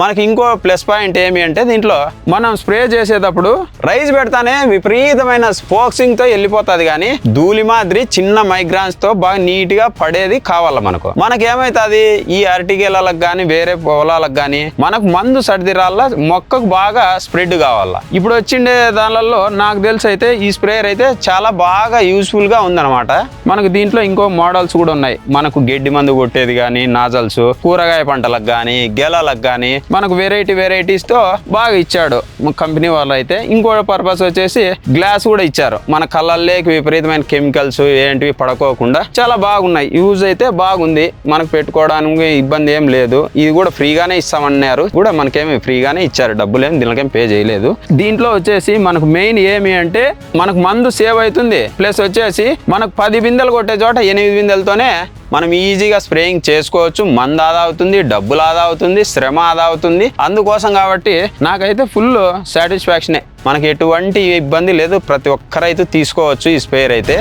మనకి ఇంకో plus point ఏమి అంటే దీంట్లో మనం స్ప్రే చేసేటప్పుడు రైస్ పెడతానే విపరీతమైన స్పోక్సింగ్తో వెళ్ళిపోతుంది కానీ ధూళి మాదిరి చిన్న మైగ్రాన్స్తో బాగా నీట్గా పడేది కావాల మనకు. మనకి ఏమైతుంది? ఈ అరటికేలకు కానీ వేరే పొలాలకు కానీ మనకు మందు సర్దిరాల మొక్కకు బాగా స్ప్రెడ్ కావాల. ఇప్పుడు వచ్చిండే దానిలలో నాకు తెలిసి అయితే ఈ స్ప్రేయర్ అయితే చాలా బాగా యూస్ఫుల్గా ఉందన్నమాట. మనకు దీంట్లో ఇంకో మోడల్స్ కూడా ఉన్నాయి. మనకు గడ్డి మందు కొట్టేది కానీ నాజల్స్ కూరగాయ పంటలకు కానీ గెలలకు కానీ మనకు వెరైటీ వెరైటీస్తో బాగా ఇచ్చాడు. కంపెనీ వాళ్ళు అయితే ఇంకో పర్పస్ వచ్చేసి గ్లాస్ కూడా ఇచ్చారు. మన కళ్ళల్లోకి విపరీతమైన కెమికల్స్ ఏంటివి పడుకోకుండా చాలా బాగున్నాయి. యూజ్ అయితే బాగుంది. మనకు పెట్టుకోవడానికి ఇబ్బంది ఏం లేదు. ఇది కూడా ఫ్రీగానే ఇస్తామన్నారు. కూడా మనకేమి ఫ్రీగానే ఇచ్చారు. డబ్బులు ఏమి దీనికేం పే చేయలేదు. దీంట్లో వచ్చేసి మనకు మెయిన్ ఏమి అంటే మనకు మందు సేవ్ అవుతుంది. ప్లస్ వచ్చేసి మనకు పది బిందెలు కొట్టే చోట ఎనిమిది బిందెలతోనే మనం ఈజీగా స్ప్రేయింగ్ చేసుకోవచ్చు మంద ఆదా అవుతుంది డబ్బులు ఆదా అవుతుంది శ్రమ ఆదా అవుతుంది. అందుకోసం కాబట్టి నాకైతే ఫుల్ సాటిస్ఫాక్షనే. మనకి ఎటువంటి ఇబ్బంది లేదు ప్రతి ఒక్కరైతే తీసుకోవచ్చు ఈ స్ప్రేయర్ అయితే.